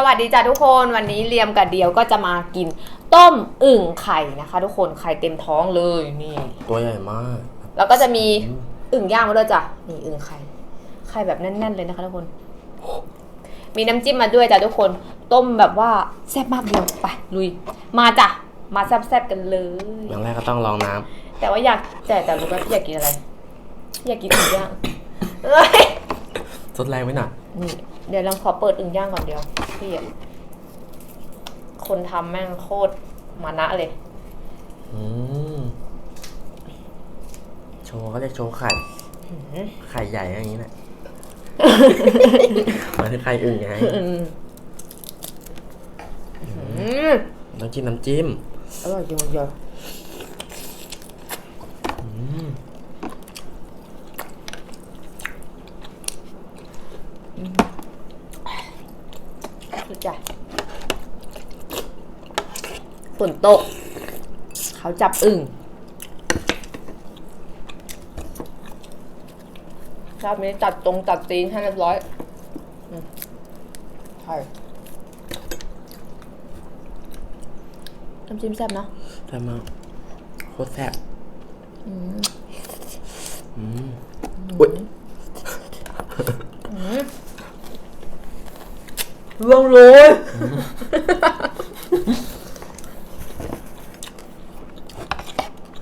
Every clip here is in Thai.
สวัสดีจ้าทุกคนวันนี้เลียมกับเดียวก็จะมากิน ต้มอึ่งไข่นะคะ ทุกคนไข่เต็มท้องเลยนี่ ตัวใหญ่มาก แล้วก็จะมีอึ่งย่างมาด้วยจ้ะนี่อึ่งไข่ไข่แบบแน่นๆเลยนะคะทุกคน มีน้ำจิ้มมาด้วยจ้ะทุกคน ต้มแบบว่าแซ่บมากเดียวไปลุย มาจ้ะมาแซ่บๆกันเลยอย่างแรกก็ต้องลองน้แต่ว่าอยากแต่แต่รู้ว่าอยากกินอะไร อยากกินอึ่งย่างเอ้ยำสดแรงไหมหน่ะนี่เดี๋ยวเราขอเปิดอึ่งย่างก่อนเดียว พี่อะคนทำแม่งโคตรมานะเลย อืมโชว์เขาเรียกโชว์ไข่ ไข่ใหญ่อย่างนี้แหละหมายถึงไข่อึ่งไงอืมอืมต้องกินน้ำจิ้ม อร่อยจริงๆเลย อืม สุดใจฝนตก เขาจับอึ่งรอบนี้ตัดตรงตัดตีนให้เรียบร้อยอืมใช่น้ำจิ้มแซ่บเนาะแซ่บมากโคตรแซ่บอืมอุ้ย ร่วงเลย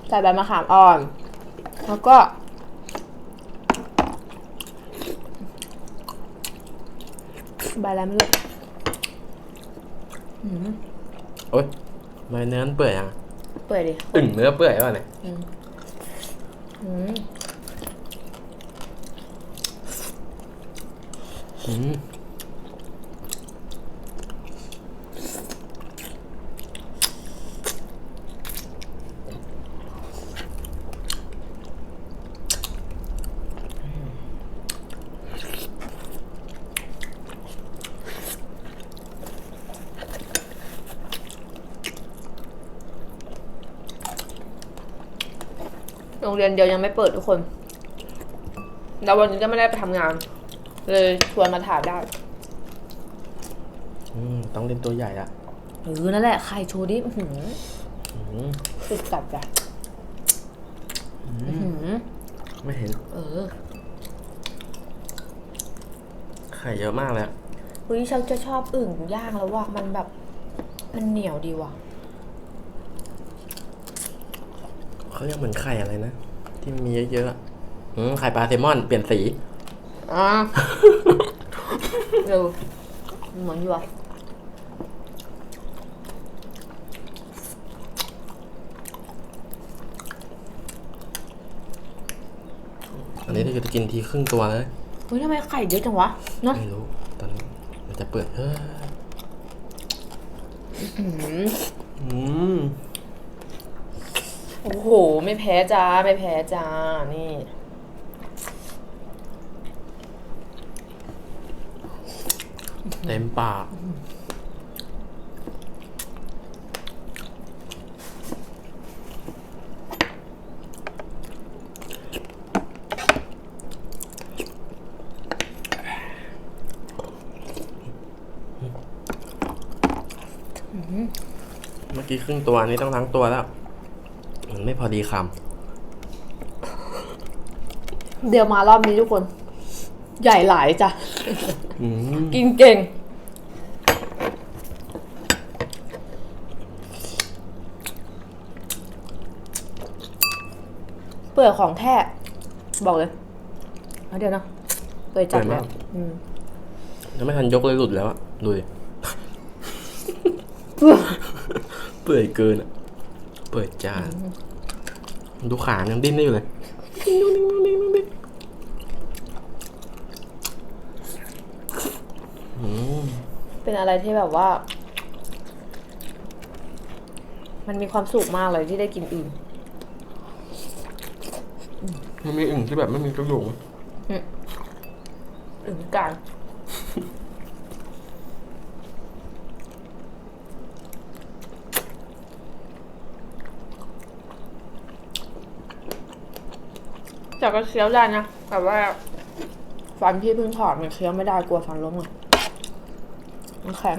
ใส่ใบมะขามอ่อน แล้วก็ ใบอะไรไม่รู้โอ้ยทำไมเนื้อมันเปื่อยอะเปื่อยดิอึ่งเนื้อเปื่อยป่ะเนี่ยอืมอืม โรงเรียนเดียวยังไม่เปิดทุกคน แล้ววันนี้ก็ไม่ได้ไปทำงาน เลยชวนมาถ่ายได้อืมต้องเล่นตัวใหญ่ละเออนั่นแหละไข่โชว์ดิอื้อหืออืมติดกัดจ้ะอื้อหือไม่เห็นเออไข่เยอะมากเลยอะ เฮ้ยฉันจะชอบอึ่งย่างแล้วว่ะมันแบบ มันเหนียวดีว่ะ เขาเรียกเหมือนไข่อะไรนะ ที่มีเยอะๆอะอืมไข่ปลาแซลมอนเปลี่ยนสี อะเร็วเหมือนอยู่อะอันนี้ถ้าเกิดจะกินทีครึ่งตัวเลยเฮ้ยทำไมไข่เยอะจังวะเนาะไม่รู้ ตอนนี้มันจะเปื่อยเฮ้ยอื้อหือ อืม โอ้โห ไม่แพ้จ้า ไม่แพ้จ้า นี่ เต็มปากเมื่อกี้ครึ่งตัวนี้ต้องทั้งตัวแล้วมัน ไม่พอดีคเดี๋ยวมารอบนี้ทุกคน ใหญ่หลายจ้ะำอืมกินเก่ง เปื่อยของแท้ บอกเลยเอาเดี๋ยวนะเปื่อยจัดเลยอืมยังไม่ทันยกเลยหลุดแล้วอะดูดิ เปื่อยเกินอะเปื่อยจาน ดูขายังดิ้นได้อยู่เลยอืมเป็นอะไรที่แบบว่า มันมีความสุขมากเลยที่ได้กินอื่นมันมีอื่นที่แบบไม่มีกระดูกไหมอื่นการ แต่ก็เคี้ยวได้นะแต่ว่า ฟันที่เพิ่งถอดมันเคี้ยวไม่ได้กลัวฟันล้มอะมันแข็ง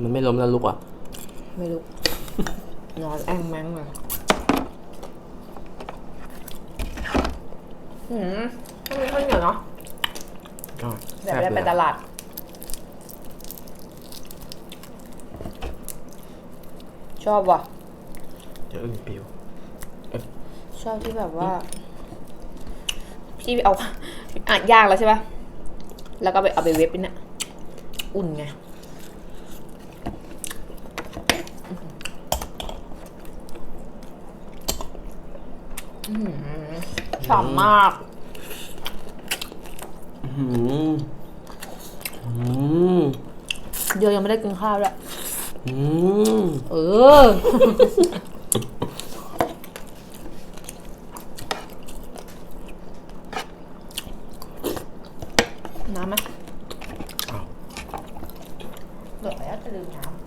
มันไม่ล้มแล้วลุกอะ ไม่รู้นอนแองแมงเลยหืมไม่มีข้าวเหนียวเนาะอ๋อเดี๋ยวได้ไปตลาด ชอบว่ะ เดี๋ยวอึ่งปิว ชอบที่แบบว่า พี่เอาอะย่างแล้วใช่ปะแล้วก็ไปเอาไปเว็บนี่น่ะอุ่นไงอื้อหือฉ่ำมากอืมอืมเดี๋ยวยังไม่ได้กินข้าวด้วยอืมเออ น้ำไหม เอา เดี๋ยวแล้วจะลืมน้ำ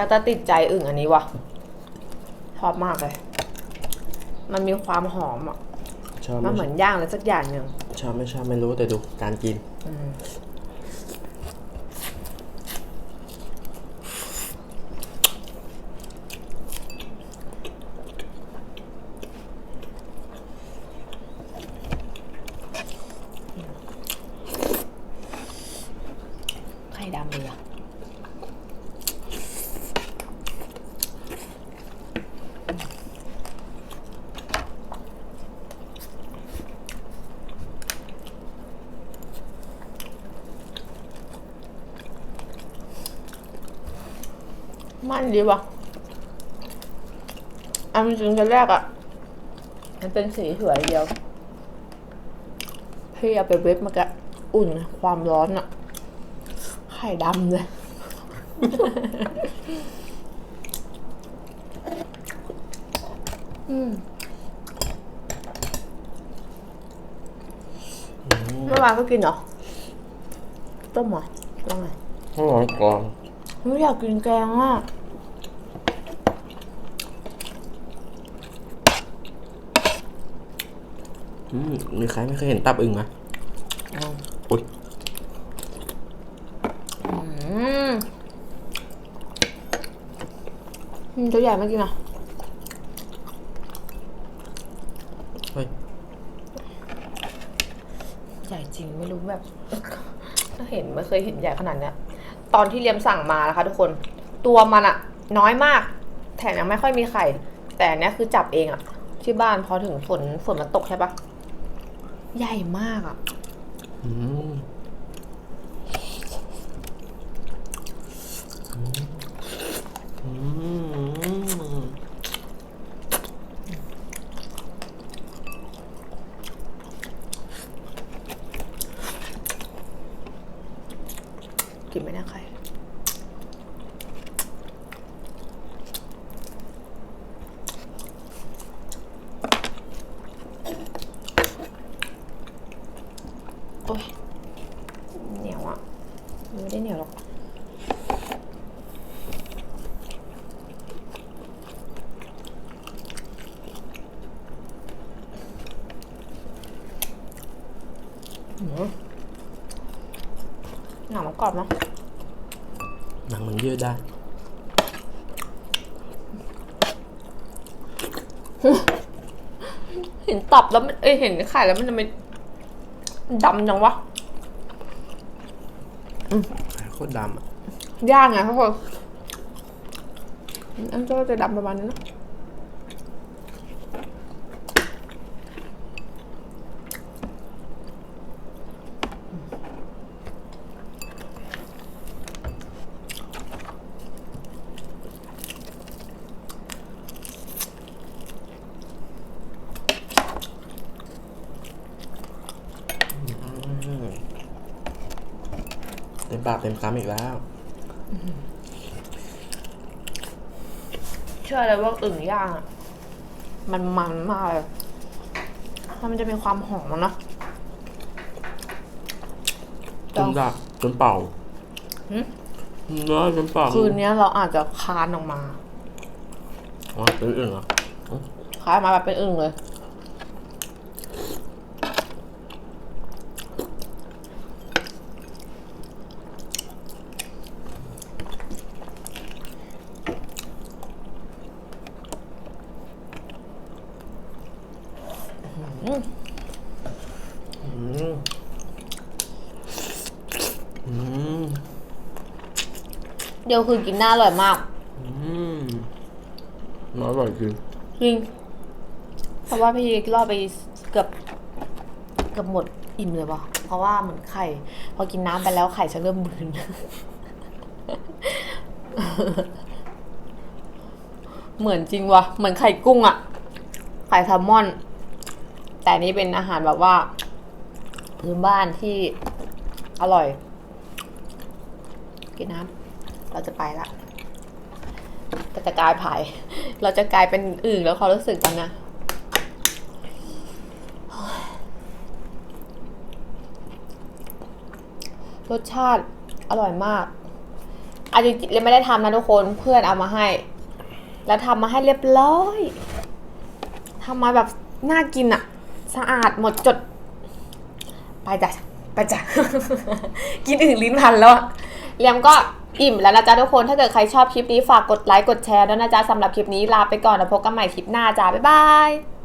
ชักจะติดใจอึ่งอันนี้ว่ะชอบมากเลย มันมีความหอมอะชอบมันไม่เหชมืออบนย่างอะไรสักอย่างหนึ่งชอบไม่ชอบไม่รู้แต่ดูการกินไมันดีว่ะอันจริงๆแรกอะ มันเป็นสีสวยเดียว พี่เอาไปเว็บมากะอุ่นความร้อนอะ ไข่ดำเลย อืมเมื่อวานก็กินเหรอ ต้มเหรอว่าไงต้องร้อนก่อนหนูอยากกินแกงอะ อืมมีใครไม่เคยเห็นตับอึ่งอะอุ้ยอืมอืมตัวใหญ่มากจริงอะเฮ้ย ใหญ่จริงไม่รู้แบบถ้าเห็นไม่เคยเห็นใหญ่ขนาดเนี้ย ตอนที่เลียมสั่งมานะคะทุกคน ตัวมันอะน้อยมาก แถมยังไม่ค่อยมีไข่ แต่อันเนี้ยคือจับเองอะที่บ้านพอถึงฝนฝนมันตกใช่ปะ ใหญ่มากอะอืมอืมกินไม่ได้ไข่โอ้ยเหนียวอะ ไม่ได้เหนียวหรอกหืมหนังมันกรอบเนาะหนังมันยืดได้ เห็นตับแล้วมันเอ้ยเห็นไข่แล้วมันจะไม่ดำจังวะ โคตรดำอะย่างไงทุกคนอันก็จะดำประมาณนี้นะ อืมเต็มปากเต็มคำอีกแล้ว เชื่อเลยว่าอึ่งย่างอะมันมันมากเลยแล้วมันจะมีความหอมอะเนอะจนดับจนเป่าหืมจน้อยจนปากคืนนี้เราอาจจะคานออกมา อ๋อเป็นอื่นเหรอ คานมาแบบเป็นอึ่งเลย อืมอืม เดียวคือกินหน้าอร่อยมากอืมน้อยอร่อยจริงจริงเพราะว่าพี่ล่อไปเกือบเกือบหมดอิ่มเลยว่ะเพราะว่าเหมือนไข่ พอกินน้ำไปแล้วไข่จะเริ่มบืนเหมือนจริงว่ะ เหมือนไข่กุ้งอะไข่แซลมอน แต่อันนี้เป็นอาหารแบบว่า พื้นบ้านที่อร่อย กินน้ำ เราจะไปละก็จะกลายผาย เราจะกลายเป็นอื่นแล้วความรู้สึกตอนนะรสชาติอร่อยมากอันจริงๆเลยไม่ได้ทำนะทุกคนเพื่อนเอามาให้ แล้วทำมาให้เรียบร้อยทำมาแบบน่ากินอะสะอาดหมดจด ไปจ้ะไปจ้ะกินอื่นลิ้นพันแล้วอะเลียมก็ อิ่มแล้วนะจ๊ะทุกคนถ้าเกิดใครชอบคลิปนี้ฝากกดไลค์กดแชร์ด้วยนะจ๊ะสำหรับคลิปนี้ลาไปก่อนแล้วพบกันใหม่คลิปหน้าจ้าบ๊ายบาย